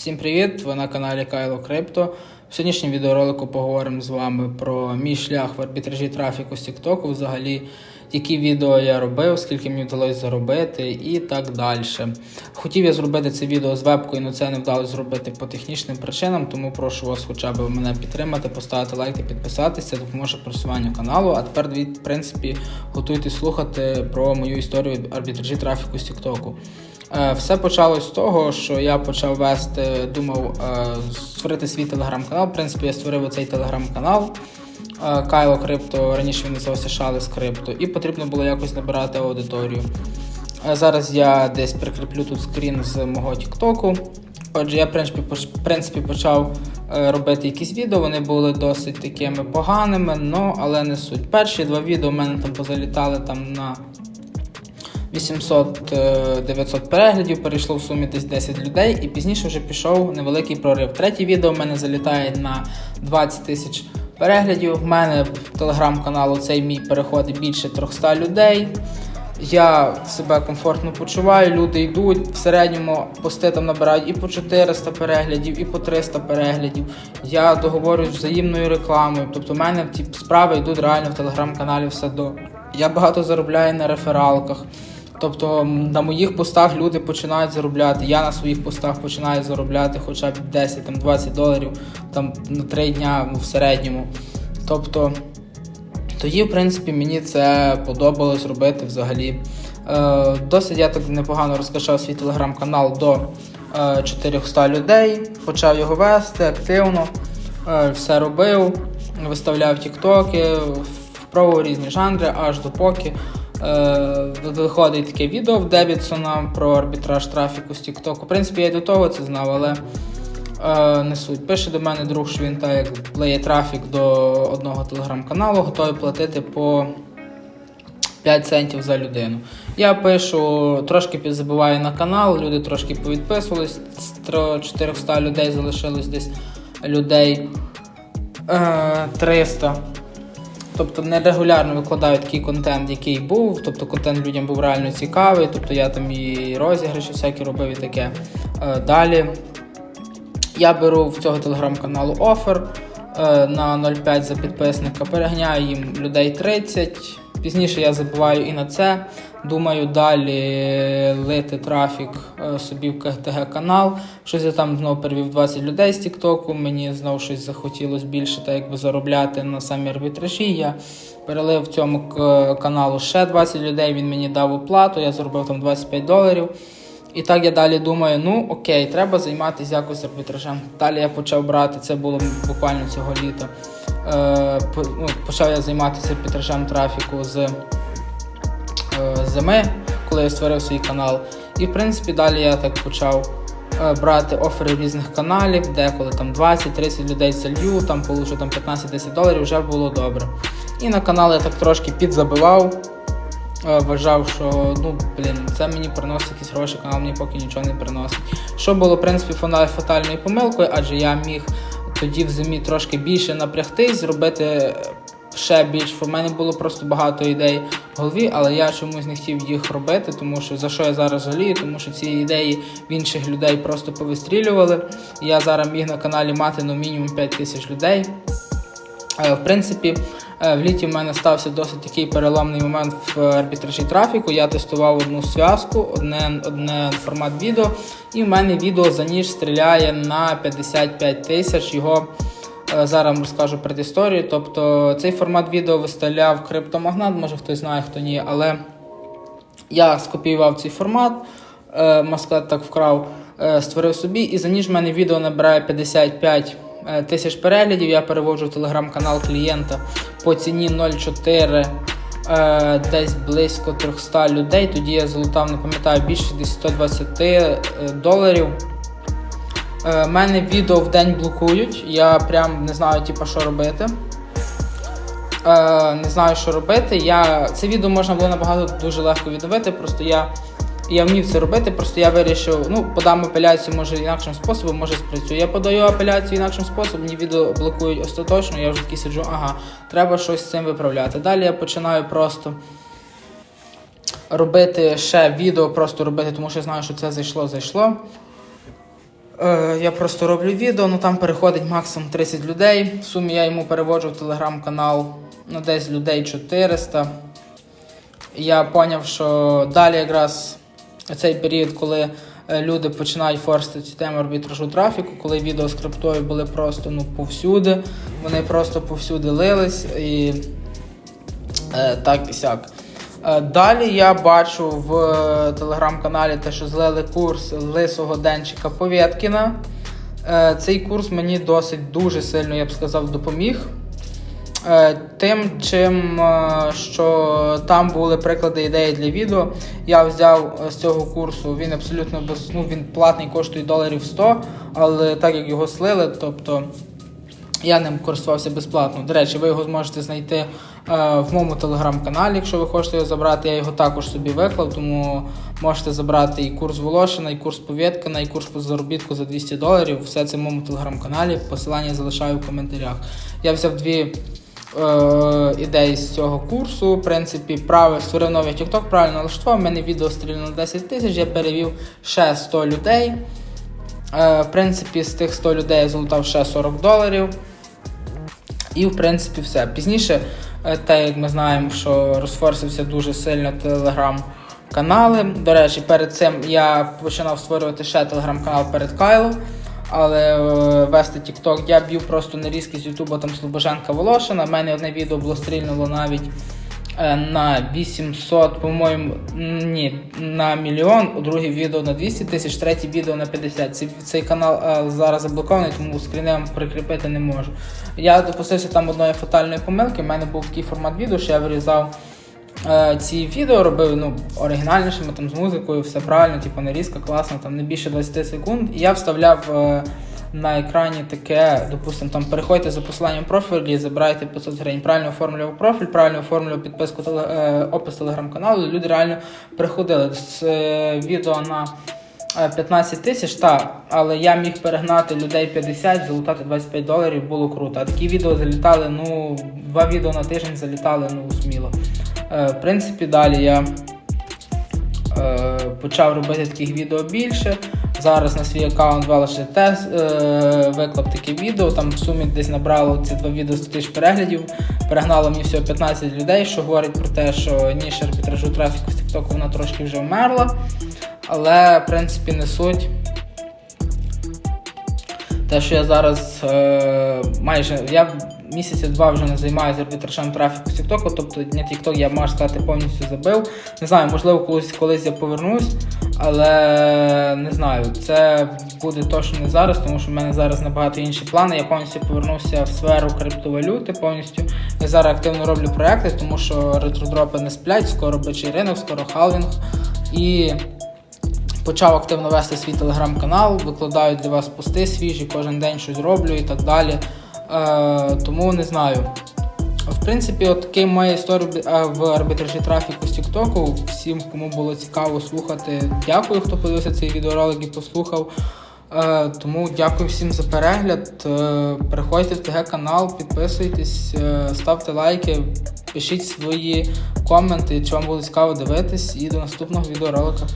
Всім привіт! Ви на каналі Кайло Крипто. В сьогоднішньому відеоролику поговоримо з вами про мій шлях в арбітражі трафіку з TikTok, взагалі, які відео я робив, скільки мені вдалося заробити і так далі. Хотів я зробити це відео з вебкою, але це не вдалося зробити по технічним причинам, тому прошу вас хоча б мене підтримати, поставити лайк і підписатися, допоможе просуванню каналу. А тепер, в принципі, готуйтесь слухати про мою історію арбітражі трафіку з TikTok. Е, Все почалось з того, що я почав вести, думав е, створити свій телеграм-канал. В принципі, я створив цей телеграм-канал е, Кайло Крипто, раніше він називався Шалес Крипто, і потрібно було якось набирати аудиторію. Зараз я десь прикріплю тут скрін з мого Тіктоку. Отже, я в принципі, в принципі почав робити якісь відео, вони були досить такими поганими, але не суть. Перші два відео в мене там позалітали там на 800-900 переглядів, перейшло в сумі десь 10 людей, і пізніше вже пішов невеликий прорив. Третє відео в мене залітає на 20 тисяч переглядів. В мене в телеграм-каналу цей мій переходить більше 300 людей. Я себе комфортно почуваю, люди йдуть. В середньому пости там набирають і по 400 переглядів, і по 300 переглядів. Я договорююсь взаємною рекламою. Тобто, в мене ті справи йдуть реально в телеграм-каналі все до. Я багато заробляю на рефералках. Тобто на моїх постах люди починають заробляти. Я на своїх постах починаю заробляти хоча б 10-20 доларів там на 3 дня ну, в середньому. Тобто тоді, в принципі, мені це подобалось робити взагалі. Е, досить я так непогано розкачав свій телеграм-канал до е, 400 людей, почав його вести активно, е, все робив, виставляв тіктоки, впробував різні жанри, аж допоки е, виходить таке відео в Дебітсона про арбітраж трафіку з Тіктоку. В принципі, я до того це знав, але е, не суть. Пише до мене друг, що він так як плеє трафік до одного телеграм-каналу, готовий платити по 5 центів за людину. Я пишу, трошки підзабиваю на канал, люди трошки повідписувались, з 400 людей залишилось десь людей е, 300. Тобто нерегулярно викладаю такий контент, який був. Тобто контент людям був реально цікавий. Тобто я там і розіграші всякі робив і таке. Е, далі я беру в цього телеграм-каналу офер на 0,5 за підписника, переганяю їм людей 30. Пізніше я забуваю і на це. Думаю, далі лити трафік е, собі в КТГ канал. Щось я там знову перевів 20 людей з Тіктоку. Мені знову щось захотілося більше так якби заробляти на самі арбітражі. Я перелив цьому каналу ще 20 людей. Він мені дав оплату, я заробив там 25 доларів. І так я далі думаю, ну окей, треба займатися якось арбітражем. Далі я почав брати, це було буквально цього літа. Е, ну, почав я займатися арбітражем трафіку з е, зими, коли я створив свій канал. І в принципі далі я так почав е, брати офери різних каналів, деколи там 20-30 людей залью, там получу там 15-10 доларів, вже було добре. І на канал я так трошки підзабивав. Е, Вважав, що ну блін, це мені приносить якісь гроші, канал мені поки нічого не приносить. Що було в принципі фатальною помилкою, адже я міг тоді в зимі трошки більше напрягтись, зробити ще більш. У мене було просто багато ідей в голові, але я чомусь не хотів їх робити, тому що за що я зараз жалію, тому що ці ідеї в інших людей просто повистрілювали. Я зараз міг на каналі мати ну, мінімум 5 тисяч людей. Е, В принципі, е, в літі в мене стався досить такий переломний момент в арбітражі трафіку. Я тестував одну зв'язку, одне, одне формат відео, і в мене відео за ніж стріляє на 55 тисяч. Його е, зараз розкажу предісторію. Тобто цей формат відео виставляв криптомагнат, може хтось знає, хто ні, але я скопіював цей формат, сказати, так вкрав, створив собі, і за ніж в мене відео набирає 55 е, тисяч переглядів. Я переводжу в телеграм-канал клієнта по ціні 0,4. е, Десь близько 300 людей. Тоді я залутав, не пам'ятаю, більше десь 120 е, доларів. Е, мене відео в день блокують. Я прям не знаю, типу, що робити. Е, не знаю, що робити. Я... Це відео можна було набагато дуже легко відновити. Просто я, я вмів це робити, просто я вирішив, ну, подам апеляцію, може інакшим способом, може спрацює. Я подаю апеляцію інакшим способом, мені відео блокують остаточно, я вже такий сиджу, ага, треба щось з цим виправляти. Далі я починаю просто робити ще відео, просто робити, тому що я знаю, що це зайшло, зайшло. Е, я просто роблю відео, ну там переходить максимум 30 людей. В сумі я йому переводжу в телеграм-канал ну, десь людей 400. Я зрозумів, що далі якраз цей період, коли е, люди починають форсити цю тему арбітражу трафіку, коли відео з криптою були просто ну, повсюди, вони просто повсюди лились і е, так і сяк. Е, Далі я бачу в е, телеграм-каналі те, що злили курс лисого денчика Повєткіна. Цей курс мені досить дуже сильно, я б сказав, допоміг. Е, Тим, чим е, що там були приклади ідеї для відео. Я взяв е, з цього курсу, він абсолютно без, ну, він платний, коштує доларів 100, але так як його слили, тобто я ним користувався безплатно. До речі, ви його зможете знайти в моєму телеграм-каналі, якщо ви хочете його забрати. Я його також собі виклав, тому можете забрати і курс Волошина, і курс Повєткина, і курс по заробітку за 200 доларів. Все це в моєму телеграм-каналі. Посилання залишаю в коментарях. Я взяв дві. Е, ідеї з цього курсу. В принципі, правив, створив новий TikTok, правильно налаштував. У мене відео стрільно на 10 тисяч, я перевів ще 100 людей. Е, в принципі, з тих 100 людей я залутав ще 40 доларів. І, в принципі, все. Пізніше, е, так як ми знаємо, що розфорсився дуже сильно телеграм-канали. До речі, перед цим я починав створювати ще телеграм-канал перед Кайлом. Але е, вести TikTok я б'ю просто нарізки з Ютуба там Слобоженка Волошина. У мене одне відео було стрільнуло навіть е, на 800, по-моєму, ні, на мільйон, друге відео на 200 тисяч, третє відео на 50. Цей, цей канал е, зараз заблокований, тому скріни вам прикріпити не можу. Я допустився там одної фатальної помилки. У мене був такий формат відео, що я вирізав. Е, ці відео робив ну, оригінальнішими там з музикою, все правильно, типу нарізка класна, там не більше 20 секунд. І я вставляв е, на екрані таке, допустимо, там переходьте за посиланням профілі, забирайте 500 гривень. Правильно оформлював профіль, правильно оформлював підписку теле, е, опис телеграм-каналу. Люди реально приходили з е, відео на. Е, 15 тисяч, так, але я міг перегнати людей 50, залутати 25 доларів, було круто. А такі відео залітали, ну, два відео на тиждень залітали, ну, сміло. Е, В принципі, далі я е, почав робити таких відео більше. Зараз на свій аккаунт лише тест е, виклав таке відео. Там в сумі десь набрало ці два відео 100 тисяч переглядів. Перегнало мені всього 15 людей, що говорить про те, що ніша арбітражу трафіку з TikTok вона трошки вже вмерла. Але, в принципі, не суть. Те, що я зараз е, майже я місяця два вже не займаюся арбітражем трафіку з TikTok, тобто на TikTok я можу сказати повністю забив. Не знаю, можливо, колись колись я повернусь, але не знаю, це буде точно не зараз, тому що в мене зараз набагато інші плани. Я повністю повернувся в сферу криптовалюти. Повністю я зараз активно роблю проекти, тому що ретродропи не сплять, скоро бичий ринок, скоро халвінг. І почав активно вести свій телеграм-канал, викладаю для вас пости свіжі, кожен день щось роблю і так далі. Е, тому не знаю. В принципі, от такий моя історія е, в арбітражі трафіку з Тіктоку. Всім, кому було цікаво слухати, дякую, хто подивився цей відеоролик і послухав. Е, тому дякую всім за перегляд. Е, переходьте в ТГ канал, підписуйтесь, е, ставте лайки, пишіть свої коменти, чи вам було цікаво дивитись. І до наступного відеоролика.